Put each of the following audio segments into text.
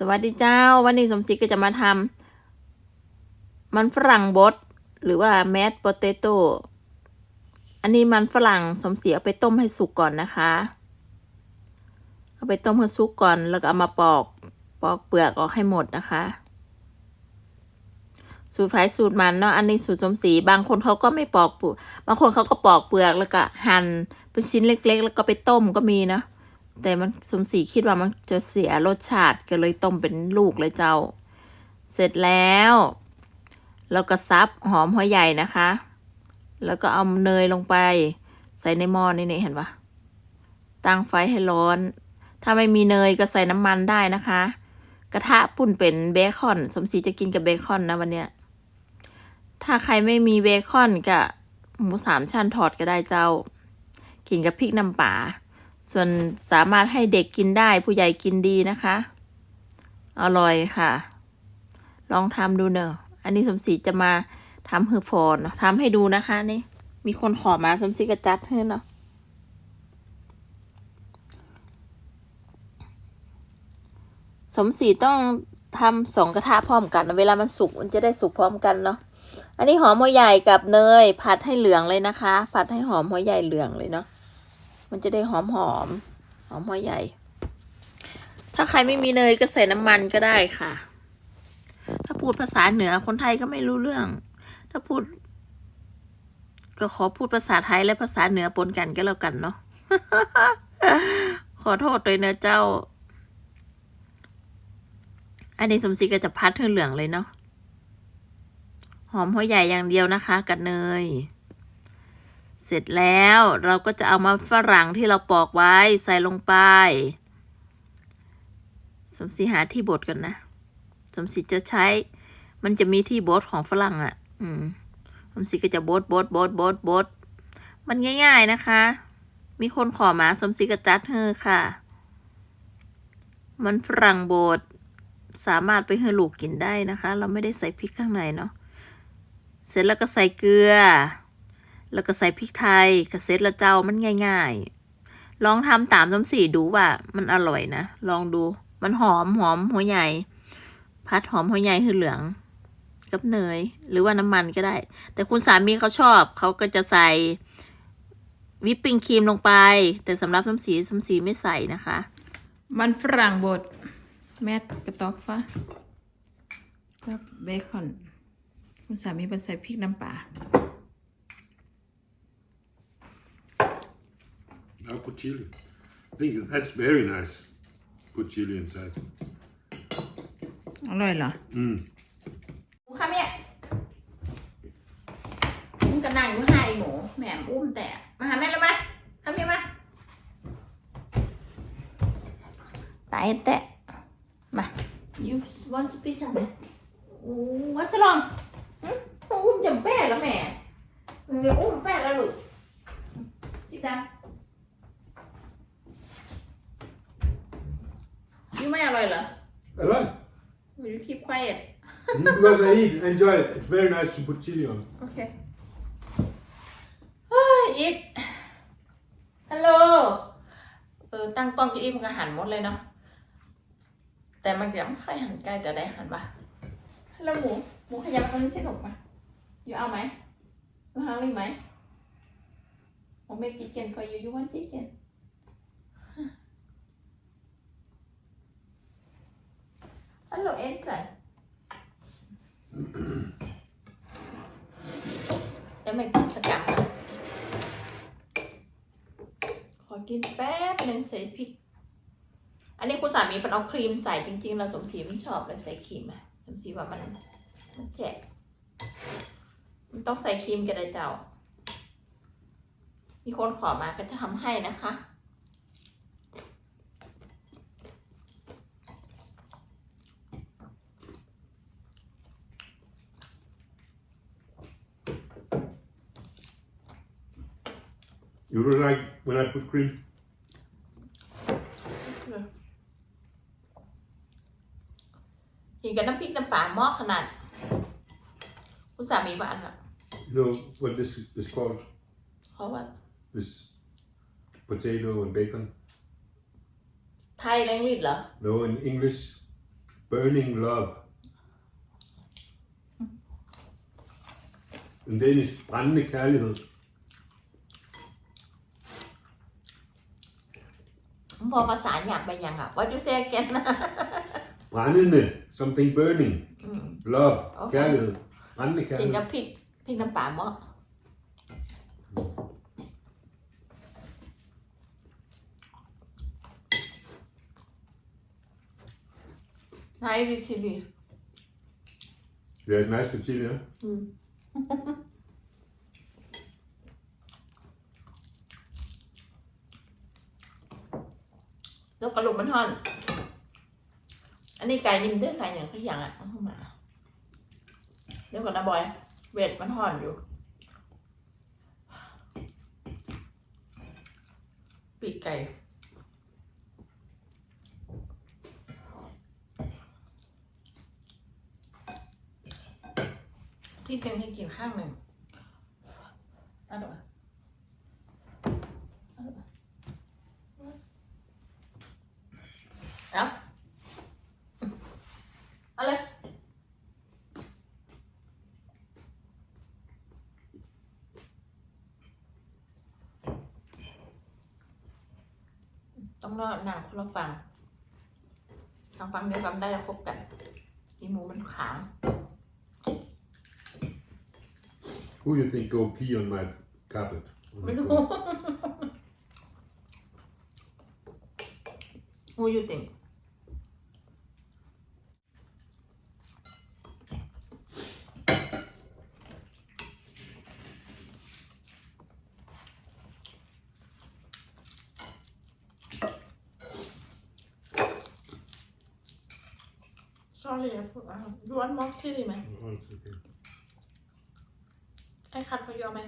สวัสดีเจ้า วันนี้สมศรีก็จะมาทำมันฝรั่งบดหรือว่าแมสโปเตโต้อันนี้มันฝรั่งสมศรีเอาไปต้มให้สุกก่อนนะคะ เอาไปต้มให้สุกก่อนแล้วก็เอามาปอกปอกเปลือกออกให้หมดนะคะ สูตรไผ่สูตรมันเนาะอันนี้สูตรสมศรีบางคนเขาก็ไม่ปอกเปลือกบางคนเขาก็ปอกเปลือกแล้วก็หั่นเป็นชิ้นเล็ก ๆ แล้วก็ไปต้มก็มีเนาะ แต่มันสมศรีคิดว่ามันจะเสียรสชาติก็เลยต้มเป็นลูกเลยเจ้า เสร็จแล้วเราก็ซับหอมหัวใหญ่นะคะ แล้วก็เอาเนยลงไป ใส่ในหม้อนี่นี่เห็นปะตั้งไฟให้ร้อน ถ้าไม่มีเนยก็ใส่น้ำมันได้นะคะ กระทะปุ่นเป็นเบคอน สมศรีจะกินกับเบคอนนะวันเนี้ยถ้าใครไม่มีเบคอนก็หมูสามชั้นทอดก็ได้เจ้า กินกับพริกน้ำปลา ส่วนสามารถให้เด็กกินได้ผู้ใหญ่กินดีนะคะ อร่อยค่ะ ลองทำดูเนอะอันนี้สมศรีจะมาทำเฮอฟอนเนทำให้ดูนะคะ นี่ มีคนขอมาสมศรีก็จัดให้เนาะสมศรีต้องทำสองกระทะพร้อมกัน เวลามันสุกมันจะได้สุกพร้อมกันเนาะอันนี้หอมหัวใหญ่กับเนย ผัดให้เหลืองเลยนะคะ ผัดให้หอมหัวใหญ่เหลืองเลยเนาะ มันจะได้หอมหอมหอมหัวใหญ่ ถ้าใครไม่มีเนยก็ใส่น้ำมันก็ได้ค่ะ ถ้าพูดภาษาเหนือคนไทยก็ไม่รู้เรื่อง ถ้าพูด ก็ขอพูดภาษาไทยและภาษาเหนือปนกันก็แล้วกันเนาะขอโทษเลยนะเจ้า อันนี้สมศรีก็จะพัดเธอเหลืองเลยเนาะ หอมหัวใหญ่อย่างเดียวนะคะ กับเนย เสร็จแล้วเราก็จะเอามาฝรั่งที่เราปอกไว้ใส่ลงไป สมศรีหาที่บดกันนะ สมศรีจะใช้ มันจะมีที่บดของฝรั่งอะ่ะ อืม สมศรีก็จะบดบดบดบดบดมันง่าย ๆนะคะ มีคนขอมาสมศรีก็จัดเฮอค่ะ มันฝรั่งบดสามารถไปให้ลูกกินได้นะคะ เราไม่ได้ใส่พริกข้างในเนาะ เสร็จแล้วก็ใส่เกลือ แล้วก็ใส่พริกไทยกระเซ็ตละเจ้ามันง่าย ๆ ลองทำตามส้มสีดูว่ามันอร่อยนะ ลองดู มันหอมหอมหัวใหญ่ พัดหอมหัวใหญ่คือเหลือง กับเนย หรือว่าน้ำมันก็ได้ แต่คุณสามีเขาชอบ เขาก็จะใส่วิปปิ้งครีมลงไป แต่สำหรับส้มสีส้มสีไม่ใส่นะคะ มันฝรั่งบด แมทกระต๊อบฟ้ากับเบคอน คุณสามีเป็นใส่พริกน้ำปลา No, put chili. I think that's very nice. Put chili inside. อร่อยเหรอ Mm. หมูค่ะแม่มึงกระนั่งอยู่ให้หมูแหม่มอุ้มแต่มาหาแม่แล้วมาค่ะแม่มาตายแตะมา you want to pizza เนี่ยโอ้วัชรองหึต้องอุ้มจำแป้แล้วแม่มึงจะอุ้มแป้แล้วลูกชิดา ไม่อร่อยเหรอ Hello. Will you keep quiet because I eat, enjoy it. It's very nice to put chili on. โอเคเฮ้ยอีกฮัลโหล เออ ตั้งกล้องจะอีกมันก็หันหมดเลยเนาะ แต่มันยังไม่ค่อยหันใกล้แต่ได้หันปะฮัลโหลหมู หมูขยับมาตรงนี้สิหนุกมาอยู่เอาไหมอยู่เอาเลยไหม ผมไม่กินเกน for you you want chicken ฮัลโหลเอ็นก่อนแล้วมันกินสกัดอะขอกินแป๊บหนึงใส่พริก อันนี้คุณสามีเป็นเอาครีมใส่จริงๆเราสมศรีมันชอบเลยใส่ครีมอะสมศรีว่ามันมันแฉะมันต้องใส่ครีมกันเลยเจ้า มีคนขอมาก็จะทำให้นะคะ You don't like when I put cream? กินกับน้ำพริกน้ำปลาหม้อขนาดคุณสามีว่าอันละ You know what this is called? เพราะว่า This potato and bacon. ไทยแรงลิดเหรอ No, in English, burning love. En Danish brændende kærlighed. พอภาษาอยากไปยังอะ What you say again นะ Brændende, something burning. อืม Love, Okay. kærlighed. Brændende กิน kærlighed. กับพริกพริกน้ำปลาหม้อไนริชิลี Ja, nice med chili, ja. แล้วกระลูกมันห่อน อันนี้ไก่นิ่มได้ใส่อย่างสักอย่างอะเอาเข้ามาเดี๋ยวก่อนนะบอย เวทมันห่อนอยู่ ปีกไก่ที่เต็งให้กินข้างหนึ่งเอะเดี๋ยวมาเอยวมาเอาเอาเลย ต้องรอหนังคนละฝั่งทางฝั่งเดียวกันได้แล้วคบกันอีหมูมันขาง Who you think go pee on my carpet? On ไม่ the รู้ floor? Who you think ชอบเลยยูวันมอกที่ดีไหม Oh, it's okay. ไอ้คัดพยอไหม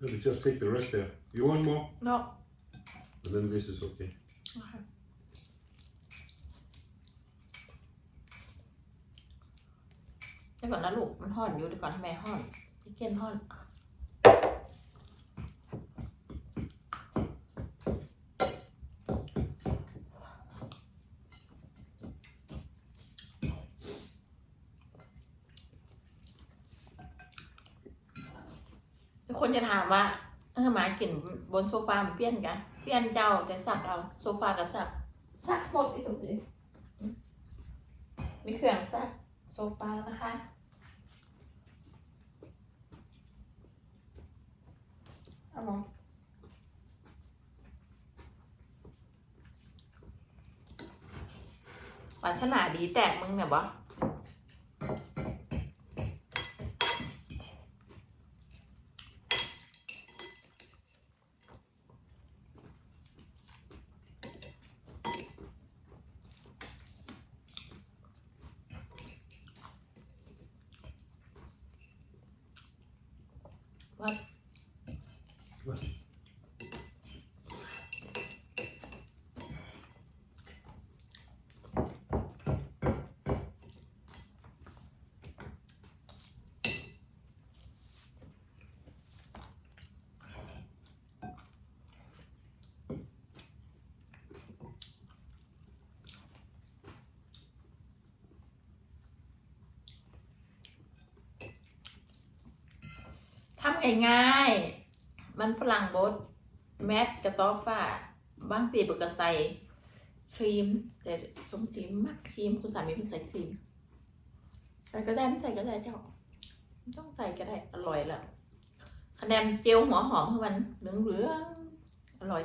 Let me just take the rest there. You want more? เนาะ And then this is okay. เดี๋ยวก่อนนะลูก มันห่อนอยู่เดี๋ยวก่อนทำไมห่อนพี่เกนห่อนทุก คนจะถามว่าเออหมากินบนโซฟามันเปี้ยนกันเปี้ยนเจ้าแต่สักเอาโซฟากับสักสักหมดที่สุดเลยมีเครื่องสักโซฟานะคะเอามองวาสนาดีแตกมึงเนี่ยบอ ง่ายๆ มันฝรั่งบดแมทกระต๊อฟ้าบางตีบก็ใส่ครีม แต่สมศรีมักครีมคุณสามีเป็นใส่ครีมใส่ก็ได้ไม่ใส่ก็ได้เจ้าต้องใส่ก็ได้อร่อยและคะแนนเจียวหัวหอมเพื่อมันเหลืองเหลืองๆอร่อย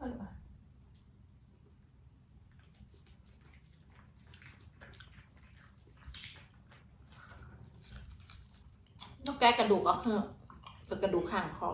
อร่อยต้องแก้กระดูกออกเถอะเป็นกระดูกข้างคอ